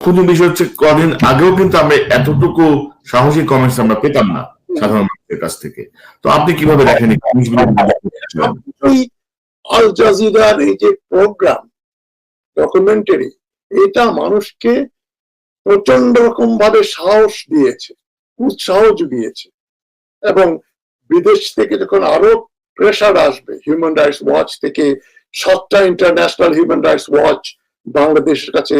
খুবই বিষয় হচ্ছে, কদিন আগেও কিন্তু আমরা এতটুকু সাহসী কমেন্টস আমরা পেতাম না সাধারণ মানুষের কাছ থেকে তো আপনি কীভাবে দেখেন? আল জাজিরার এই যে প্রোগ্রাম ডকুমেন্টারি এটা মানুষকে প্রচণ্ড রকম ভাবে সাহস দিয়েছে, উৎসাহ জুগিয়েছে এবং বিদেশ থেকে যখন আরও প্রেশার আসবে হিউম্যান রাইটস ওয়াচ থেকে সাতটা ইন্টারন্যাশনাল হিউম্যান রাইটস ওয়াচ বাংলাদেশের কাছে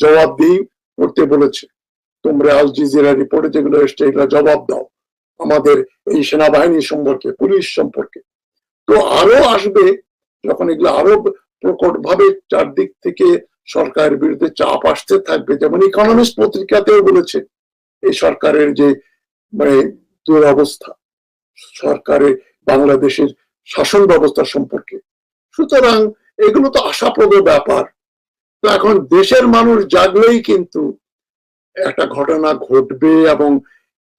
জবাবদিহি করতে বলেছে। তোমরা আল জাজিরা রিপোর্টে যেগুলো এসছে, এগুলো জবাব দাও। আমাদের এই সেনাবাহিনী সম্পর্কে, পুলিশ সম্পর্কে। তো আরও আসবে, যখন এগুলো আরও প্রকট ভাবে চারদিক থেকে সরকারের বিরুদ্ধে চাপ আসতে থাকবে, যেমন ইকোনমিস্ট পত্রিকাতেও বলেছে, এই সরকারের যে মানে দুরবস্থা সরকারের বাংলাদেশের শাসন ব্যবস্থা সম্পর্কে। সুতরাং এগুলো তো আশাপ্রদ ব্যাপার। তো এখন দেশের মানুষ জাগলেই কিন্তু একটা ঘটনা ঘটবে এবং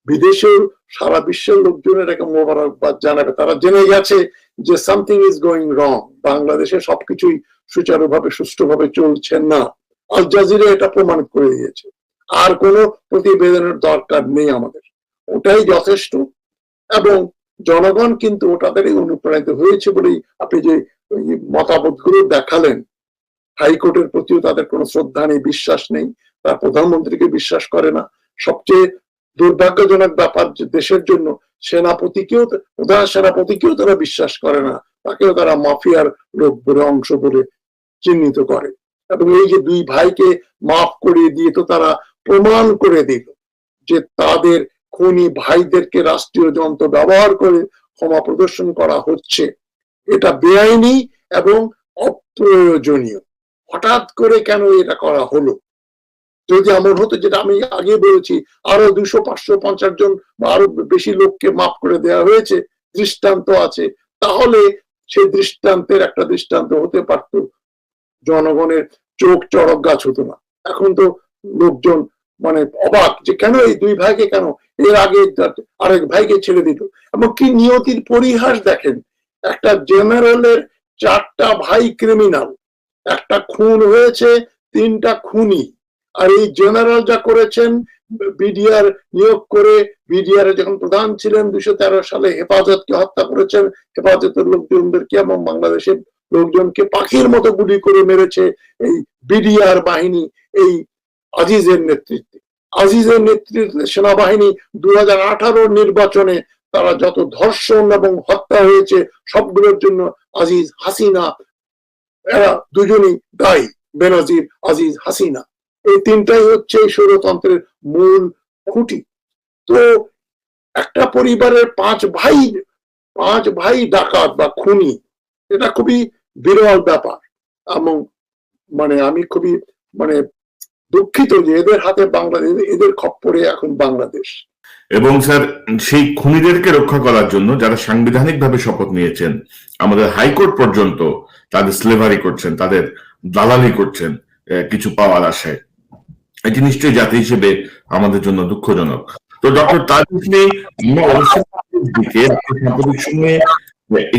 বিদেশেও সারা বিশ্বের লোকজন এটাকে মোবারকবাদ জানাবে। তারা জেনে গেছে যে সামথিং ইজ গোয়িং রং বাংলাদেশে সবকিছুই সুচারুভাবে, সুষ্ঠুভাবে চলছে না। আল জাজিরা এটা প্রমাণ করে দিয়েছে। আর কোনো প্রতিবেদনের দরকার নেই আমাদের। ওটাই যথেষ্ট এবং জনগণ কিন্তু ওটাদের অনুপ্রাণিত হয়েছে বলেই আপনি যে ওই মতামতগুলো দেখালেন হাইকোর্টের প্রতিও তাদের কোনো শ্রদ্ধা নেই, বিশ্বাস নেই, তারা প্রধানমন্ত্রীকে বিশ্বাস করে না। সবচেয়ে দুর্ভাগ্যজনক ব্যাপার দেশের জন্য সেনাপতিকেও, প্রধান সেনাপতিকেও তারা বিশ্বাস করে না, তাকেও তারা মাফিয়ার লোক বলে, অংশ বলে চিহ্নিত করে। এবং এই যে দুই ভাইকে মাফ করিয়ে দিয়ে তো তারা প্রমাণ করে দিল যে তাদের খুনি ভাইদেরকে রাষ্ট্রীয় যন্ত্র ব্যবহার করে ক্ষমা প্রদর্শন করা হচ্ছে। এটা বেআইনি এবং অপ্রয়োজনীয়। হঠাৎ করে কেন এটা করা হলো? যদি এমন হতো, যেটা আমি আগে বলেছি, আরও দুশো, পাঁচশো, পঞ্চাশ জন বা আরও বেশি লোককে মাফ করে দেওয়া হয়েছে, দৃষ্টান্ত আছে, তাহলে সেই দৃষ্টান্তের একটা দৃষ্টান্ত হতে পারত। জনগণের চোখ চড়ক গাছ হতো না। এখন তো লোকজন মানে অবাক যে কেন এই দুই ভাইকে কেন? এর আগে আরেক ভাইকে ছেড়ে দিল এবং কি নিয়তির পরিহাস দেখেন, একটা জেনারেলের চারটা ভাই ক্রিমিনাল। একটা খুন হয়েছে, তিনটা খুনি। আর এই জেনারেল যা করেছেন, বিডিআর নিয়োগ করে বিডিআর যখন প্রধান ছিলেন, দুশো তেরো সালে হেফাজতকে হত্যা করেছেন, হেফাজতের লোকজনদেরকে এবং বাংলাদেশের লোকজনকে পাখির মতো গুলি করে মেরেছে এই বিডিআর বাহিনী, এই আজিজের নেতৃত্বে? আজিজের নেতৃত্বে সেনাবাহিনী দু হাজার নির্বাচনে তারা যত ধর্ষণ এবং হত্যা হয়েছে, সবগুলোর জন্য আজিজ হাসিনা এরা দুজনই দায়ী, বেনজির, আজিজ হাসিনা। এই তিনটাই হচ্ছে স্বৈরতন্ত্রের মূল খুঁটি। তো একটা পরিবারের পাঁচ ভাই পাঁচ ভাই ডাকাত বা খুনি, এটা খুবই বিরল ব্যাপার। এবং মানে আমি খুবই মানে দুঃখিত যে এদের হাতে বাংলাদেশ, এদের খপ্পরে এখন বাংলাদেশ। এবং স্যার, সেই খুনিদেরকে রক্ষা করার জন্য যারা সাংবিধানিকভাবে শপথ নিয়েছেন, আমাদের হাইকোর্ট পর্যন্ত তাদের স্লেভারি করছেন, তাদের দালালি করছেন কিছু পাওয়ার আশায়। এটি নিশ্চয়ই জাতি হিসেবে আমাদের জন্য দুঃখজনক। তো ডক্টর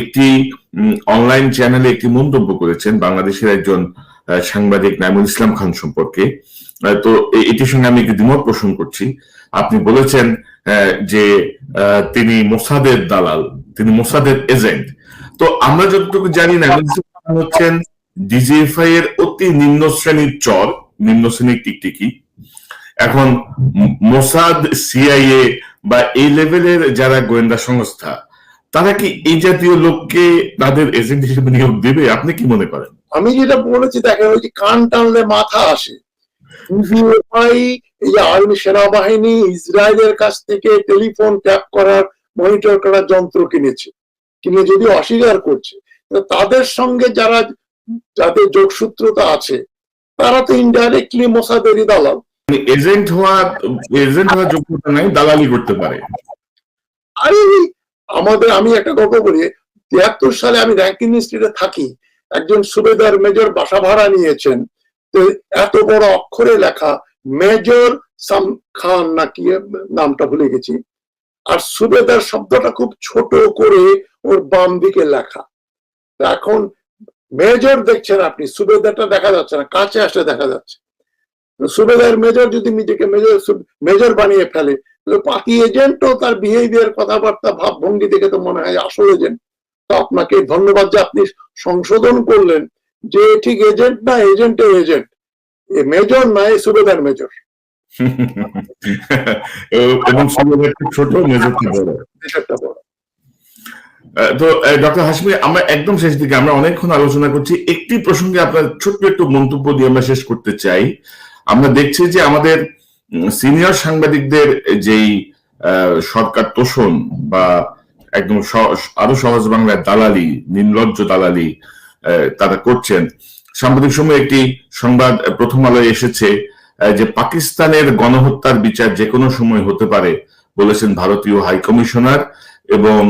একটি অনলাইন চ্যানেলে একটি মন্তব্য করেছেন বাংলাদেশের একজন সাংবাদিক নাইমুল ইসলাম খান সম্পর্কে। তো এটির সঙ্গে আমি একটি দ্বিমত পোষণ করছি। আপনি বলেছেন যে তিনি মোসাদের দালাল, তিনি মোসাদের এজেন্ট তো আমরা যতটুকু জানি না হচ্ছেন ডিজিএফআই এর অতি নিম্ন শ্রেণির চর, নিম্ন শ্রেণির টিকটিকি। এখন মোসাদ সিআইএ বা এই লেভেলের যারা গোয়েন্দা সংস্থা, তারা কি এই জাতীয় লোককে তাদের এজেন্ট হিসেবে নিয়োগ দেবে? আপনি কি মনে করেন? আমি যেটা বলেছি, দেখেন ওই যে কান টানলে মাথা আসে। এই আর্মি সেনাবাহিনী ইসরায়েলের কাছ থেকে টেলিফোন ট্যাপ করার, মনিটর করার যন্ত্র কিনেছে। কিনে যদি অস্বীকার করছে তাদের সঙ্গে যারা যাদের যোগসূত্রতা আছে তারা তো ইনডাইরেক্টলি মোসাদেরই দালাল। এজেন্ট হওয়া এজেন্ট হওয়ার যোগ্যতা নাই দালালি করতে পারে। আরে আমাদের আমি একটা গল্প বলি তিয়াত্তর সালে আমি র্যাঙ্কিং স্ট্রিটে থাকি একজন সুবেদার মেজর বাসা ভাড়া নিয়েছেন তো এত বড় অক্ষরে লেখা মেজর সাম খান নাকি নামটা ভুলে গেছি আর সুবেদার শব্দটা খুব ছোট করে ওর বাম দিকে লেখা। এখন মেজর দেখছেন আপনি সুবেদারটা দেখা যাচ্ছে না কাছে আসলে দেখা যাচ্ছে। সুবেদার মেজর যদি নিজেকে মেজর মেজর বানিয়ে ফেলে পার্টি এজেন্টও তার বিহেভিয়ার কথাবার্তা ভাবভঙ্গি দেখে তো মনে হয় আসল এজেন্ট তো আপনাকে ধন্যবাদ যে আপনি সংশোধন করলেন যে ঠিক এজেন্ট না এজেন্টের এজেন্ট এ মেজর না এ সুবেদার মেজর এবং ছোট মেজরটা বড় তো ডক্টর হাসমি আমরা একদম শেষ দিকে, আমরা অনেকক্ষণ আলোচনা করছি। একটি প্রসঙ্গে আপনার ছোট্ট একটু মন্তব্য দিয়ে আমরা শেষ করতে চাই। আমরা দেখছি যে আমাদের সিনিয়র সাংবাদিকদের যেই সরকার তোষণ বা একদম আরও সহজ বাংলায় দালালি, নির্লজ্জ দালালি তারা করছেন। সাম্প্রতিক সময়ে একটি সংবাদ প্রথম আলোয় এসেছে যে পাকিস্তানের গণহত্যার বিচার যে কোনো সময় হতে পারে, বলেছেন ভারতীয় হাই কমিশনার এবং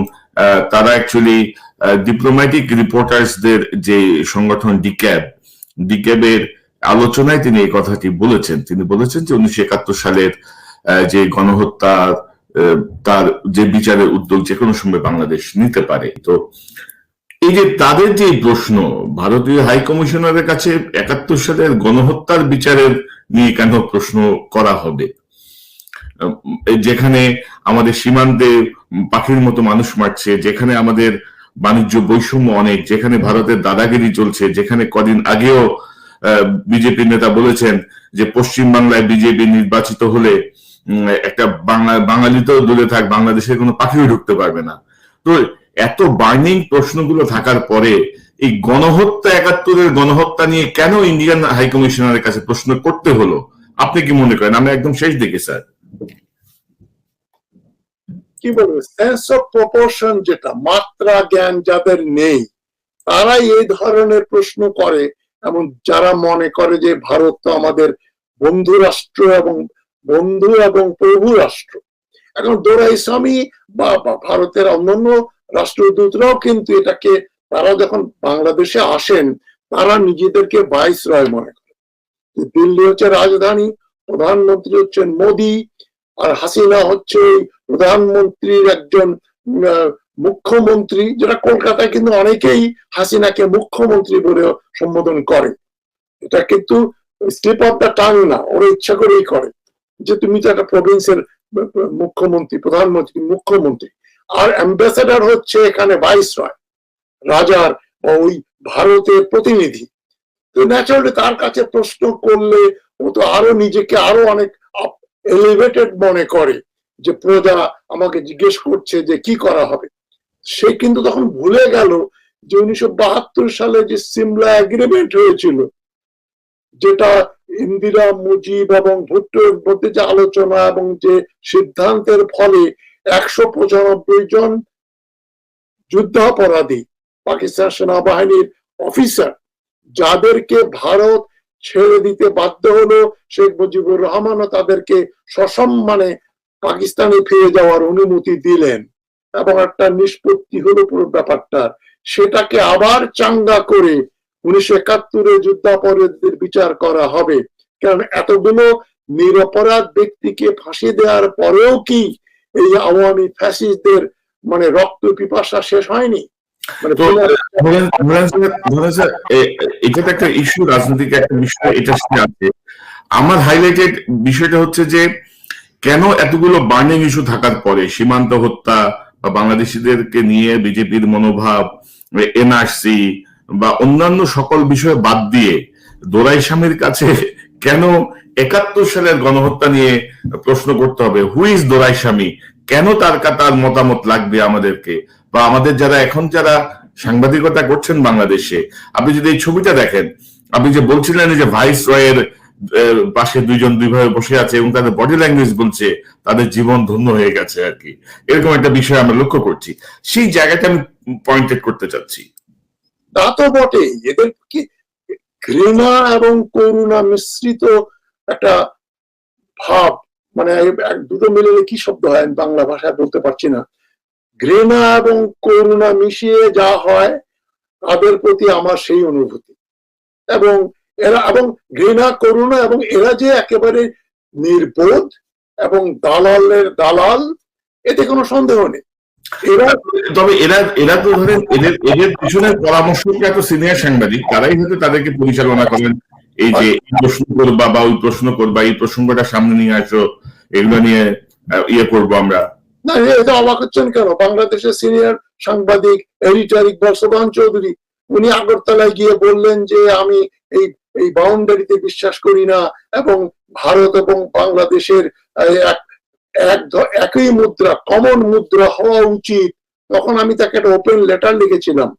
তারা অ্যাকচুয়ালি ডিপ্লোম্যাটিক রিপোর্টার্সদের যে সংগঠন ডিক্যাব ডিক্যাবের আলোচনায় তিনি এই কথাটি বলেছেন। তিনি বলেছেন যে উনিশশো একাত্তর সালের যে গণহত্যা তার যে বিচারের উদ্যোগ যে কোনো সময় বাংলাদেশ নিতে পারে। তো এই যে তাদের যে প্রশ্ন, ভারতীয় হাই কমিশনারের কাছে একাত্তর সালের গণহত্যার বিচারের নিয়ে কেন প্রশ্ন করা হবে? যেখানে আমাদের সীমান্তে পাখির মতো মানুষ মারছে, যেখানে আমাদের বাণিজ্য বৈষম্য অনেক, যেখানে ভারতের দাদাগিরি চলছে, যেখানে কদিন আগেও বিজেপি নেতা বলেছেন যে পশ্চিম বাংলায় বিজেপি নির্বাচিত হলে একটা বাংলা বাঙালি তো দূরে থাক, বাংলাদেশের কোনো পাখিও ঢুকতে পারবে না। তো এত বার্নিং প্রশ্নগুলো থাকার পরে, এই গণহত্যা একাত্তরের গণহত্যা নিয়ে কেন ইন্ডিয়ান হাই কমিশনারের কাছে প্রশ্ন করতে হলো? আপনি কি মনে করেন? আমরা একদম শেষ দিকে, স্যার। কি বলব? সেন্স অফ প্রপোর্শন যেটা, মাত্রা জ্ঞান যাদের নেই, তারাই এই ধরনের প্রশ্ন করে। এবং যারা মনে করে যে ভারত তো আমাদের বন্ধু রাষ্ট্র এবং বন্ধু এবং প্রভু রাষ্ট্র। এখন দোরাই স্বামী বা ভারতের অন্যান্য রাষ্ট্রদূতরাও কিন্তু এটাকে, তারা যখন বাংলাদেশে আসেন, তারা নিজেদেরকে ভাইস রয় মনে করে। দিল্লি হচ্ছে রাজধানী, প্রধানমন্ত্রী হচ্ছেন মোদী আর হাসিনা হচ্ছে প্রধানমন্ত্রীর একজন মুখ্যমন্ত্রী, যেটা কলকাতায় কিন্তু অনেকেই হাসিনাকে মুখ্যমন্ত্রী বলে সম্বোধন করে। এটা কিন্তু স্লিপ অফ দ্য টাং না, ওরা ইচ্ছা করেই করে যে তুমি তো একটা প্রভিন্সের মুখ্যমন্ত্রী, প্রধানমন্ত্রী, মুখ্যমন্ত্রী। আর অ্যাম্বাসেডার হচ্ছে এখানে ভাইস রয় রাজার ওই ভারতের প্রতিনিধি। তো ন্যাচারালি তার কাছে প্রশ্ন করলে ও তো আরও নিজেকে আরও অনেক এলিভেটেড মনে করে যে প্রজা আমাকে জিজ্ঞেস করছে যে কি করা হবে। সে কিন্তু তখন ভুলে গেল যে উনিশশো বাহাত্তর সালে যে সিমলা এগ্রিমেন্ট হয়েছিল, যেটা ইন্দিরা মুজিব এবং ভুট্টোর মধ্যে যে আলোচনা এবং যে সিদ্ধান্তের ফলে একশো পঁচানব্বই জন যুদ্ধাপরাধী পাকিস্তান সেনাবাহিনীর অফিসার যাদেরকে ভারত ছেড়ে দিতে বাধ্য হলো শেখ মুজিবুর রহমানও তাদেরকে সসম্মানে পাকিস্তানে ফিরে যাওয়ার অনুমতি দিলেন। এবং একটা নিষ্পত্তি হলো পুরো ব্যাপারটার সেটাকে আবার চাঙ্গা করে উনিশশো একাত্তরে যুদ্ধাপরাধীদের বিচার করা হবে। কারণ এতগুলো নিরপরাধ ব্যক্তিকে ফাঁসি দেওয়ার পরেও কি এই আওয়ামী ফ্যাসিস্টদের মানে রক্ত পিপাসা শেষ হয়নি? মানে এটা তো একটা ইস্যু রাজনৈতিক একটা বিষয় সাথে আছে। আমার হাইলাইটেড বিষয়টা হচ্ছে যে কেন এতগুলো বার্নিং ইস্যু থাকার পরে সীমান্ত হত্যা বা বাংলাদেশিদেরকে নিয়ে বিজেপির মনোভাব এনআরসি বা অন্যান্য সকল বিষয় বাদ দিয়ে দোরাই স্বামীর কাছে কেন একাত্তর সালের গণহত্যা নিয়ে প্রশ্ন করতে হবে? হু ইজ দোরাই স্বামী? কেন তার তার মতামত লাগবে আমাদেরকে? বা আমাদের যারা এখন যারা সাংবাদিকতা করছেন বাংলাদেশে, আপনি যদি এই ছবিটা দেখেন, আপনি যে বলছিলেন যে ভাইস রয়ের পাশে দুইজন দুইভাবে বসে আছে এবং তাদের বডি ল্যাঙ্গুয়েজ বলছে, তাদের জীবন ধন্য হয়ে গেছে আর কি। এরকম একটা বিষয় আমরা লক্ষ্য করছি। সেই জায়গাটা আমি পয়েন্টেড করতে চাচ্ছি। তা তো বটে এদের কি ঘৃণা এবং করুণা মিশ্রিত একটা ভাব মানে দুটো মিলে কি শব্দ হয়? আমি বাংলা ভাষায় বলতে পারছি না। ঘৃণা এবং করুণা মিশিয়ে যা হয়, তাদের প্রতি আমার সেই অনুভূতি। এবং এরা এবং ঘৃণা, করুণা এবং এরা যে একেবারে নির্বোধ এবং দালালের দালাল, এতে কোনো সন্দেহ নেই। এরা তবে এরা এরা তো ধরেন, এদের এদের পিছনের পরামর্শক এত সিনিয়র সাংবাদিক, তারাই হয়তো তাদেরকে পরিচালনা করেন এই যে প্রশ্ন করবা বা ওই প্রশ্ন করবা এই প্রসঙ্গটা সামনে নিয়ে আসো এগুলো নিয়ে ইয়ে করব আমরা। না এটা অবাক হচ্ছেন কেন? বাংলাদেশের সিনিয়র সাংবাদিক এডিটর ইকবাল সোবান চৌধুরী উনি আগরতলায় গিয়ে বললেন যে আমি এই এই বাউন্ডারিতে বিশ্বাস করি না এবং ভারত এবং বাংলাদেশের এক এক একই মুদ্রা কমন মুদ্রা হওয়া উচিত। তখন আমি তাকে একটা ওপেন লেটার লিখেছিলাম।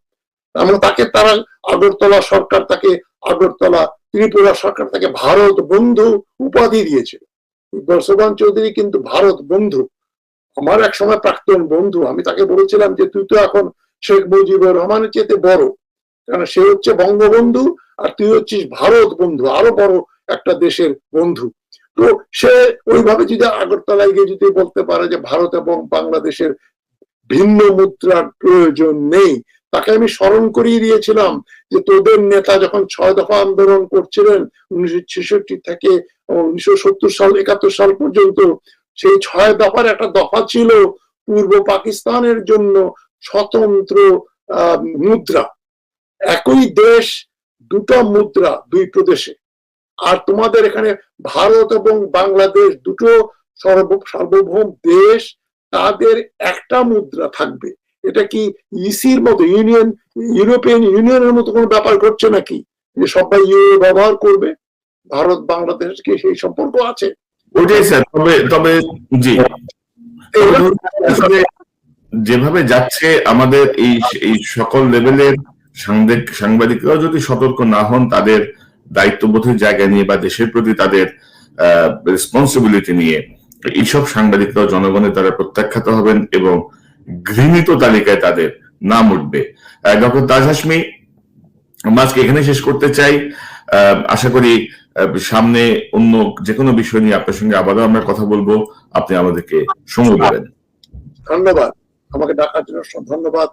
তাকে তারা আগরতলা সরকার তাকে আগরতলা ত্রিপুরা সরকার তাকে ভারত বন্ধু উপাধি দিয়েছিল। সোবান চৌধুরী কিন্তু ভারত বন্ধু। আমার এক সময় প্রাক্তন বন্ধু, আমি তাকে বলেছিলাম যে, তুই তো এখন শেখ মুজিবুর রহমানের চেয়ে বড়। কারণ সে হচ্ছে বঙ্গবন্ধু আর তুই হচ্ছিস ভারত বন্ধু, আরও বড় একটা দেশের বন্ধু। তো সে ওইভাবে যদি আগরতলায় গিয়ে যদি বলতে পারে যে, ভারত এবং বাংলাদেশের ভিন্ন মুদ্রার প্রয়োজন নেই তাকে আমি স্মরণ করিয়ে দিয়েছিলাম যে তোদের নেতা যখন ছয় দফা আন্দোলন করছিলেন উনিশশো ছেষট্টি থেকে উনিশশো সত্তর সাল, একাত্তর সাল পর্যন্ত, সেই ছয় দফার একটা দফা ছিল পূর্ব পাকিস্তানের জন্য স্বতন্ত্র মুদ্রা। একই দেশ, দুটো মুদ্রা দুই প্রদেশে। আর তোমাদের এখানে ভারত এবং বাংলাদেশ দুটো সর্ব, সার্বভৌম দেশ, তাদের একটা মুদ্রা থাকবে। এটা কি ইসির মতো ইউনিয়ন ইউরোপিয়ান ইউনিয়নের মতো কোনো ব্যাপার ঘটছে নাকি? যে সবাই ইউরো ব্যবহার করবে? ভারত বাংলাদেশ কি সেই সম্পর্ক আছে? ওইটাই স্যার তবে তবে জি। যেভাবে যাচ্ছে আমাদের এই এই সকল লেভেলের সাংবাদিক সাংবাদিকরাও যদি সতর্ক না হন তাদের দায়িত্ববোধের জায়গা নিয়ে বা দেশের প্রতি তাদের রেসপন্সিবিলিটি নিয়ে এইসব সাংবাদিকরাও জনগণের দ্বারা প্রত্যাখ্যাত হবেন এবং ঘৃণিত তালিকায় তাদের নাম উঠবে। ডক্টর তাজ হাসমি আজকে এখানে শেষ করতে চাই। আশা করি সামনে অন্য যে কোনো বিষয় নিয়ে আপনার সঙ্গে আবারও আমরা কথা বলব। আপনি আমাদেরকে সময় দেবেন। ধন্যবাদ। আমাকে ডাকার জন্য ধন্যবাদ।